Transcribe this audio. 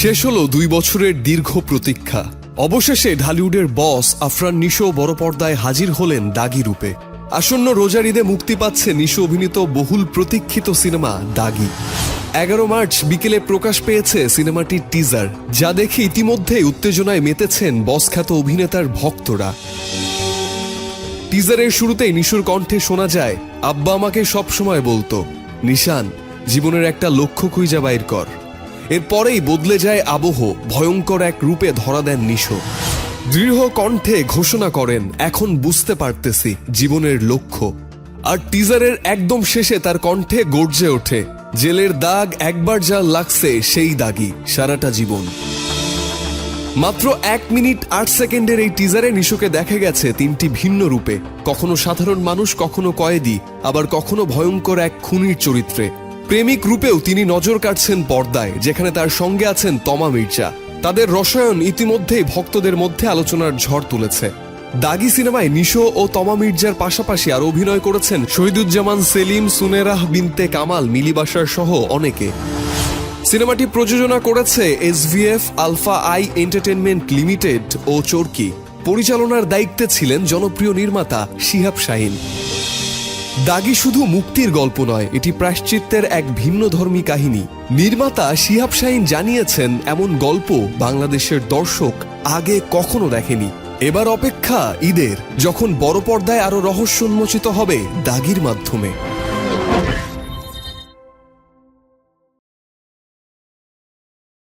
শেষ হলো দুই বছরের দীর্ঘ প্রতীক্ষা। অবশেষে ঢালিউডের বস আফরান নিশো বড় পর্দায় হাজির হলেন দাগি রূপে। আসন্ন রোজার ঈদে মুক্তি পাচ্ছে নিশো অভিনীত বহুল প্রতীক্ষিত সিনেমা দাগি। এগারো মার্চ বিকেলে প্রকাশ পেয়েছে সিনেমাটির টিজার, যা দেখে ইতিমধ্যেই উত্তেজনায় মেতেছেন বসখ্যাত অভিনেতার ভক্তরা। টিজারের শুরুতেই নিশুর কণ্ঠে শোনা যায়, আব্বা আমাকে সব সময় বলতো, নিশান, জীবনের একটা লক্ষ্য খুঁজা বাইর কর। এরপরেই বদলে যায় আবহ, ভয়ঙ্কর এক রূপে ধরা দেন নিশো। দৃঢ় কণ্ঠে ঘোষণা করেন, এখন বুঝতে পারতেছি জীবনের লক্ষ্য। আর টিজারের একদম শেষে তার কণ্ঠে গর্জে ওঠে, জেলের দাগ একবার যা লাগছে সেই দাগই, সারাটা জীবন। মাত্র এক মিনিট আট সেকেন্ডের এই টিজারে নিশোকে দেখা গেছে তিনটি ভিন্ন রূপে, কখনো সাধারণ মানুষ, কখনো কয়েদি, আবার কখনো ভয়ঙ্কর এক খুনির চরিত্রে। প্রেমিক রূপেও তিনি নজর কাটছেন পর্দায়, যেখানে তার সঙ্গে আছেন তমা মির্জা। তাদের রসায়ন ইতিমধ্যেই ভক্তদের মধ্যে আলোচনার ঝড় তুলেছে। দাগি সিনেমায় নিশো ও তমা মির্জার পাশাপাশি আর অভিনয় করেছেন শহীদুজ্জামান সেলিম, সুনেরাহ বিনতে কামাল মিলিবাসার সহ অনেকে। সিনেমাটি প্রযোজনা করেছে SVF, Alpha I entertainment limited ও চরকি। পরিচালনার দায়িত্বে ছিলেন জনপ্রিয় নির্মাতা শিহাব শাহিন। দাগি শুধু মুক্তির গল্প নয়, এটি প্রায়শ্চিত্তের এক ভিন্ন ধর্মী কাহিনী। নির্মাতা শিহাব শাহিন জানিয়েছেন, এমন গল্প বাংলাদেশের দর্শক আগে কখনো দেখেনি। এবার অপেক্ষা ঈদের, যখন বড় পর্দায় আরও রহস্য উন্মোচিত হবে দাগির মাধ্যমে।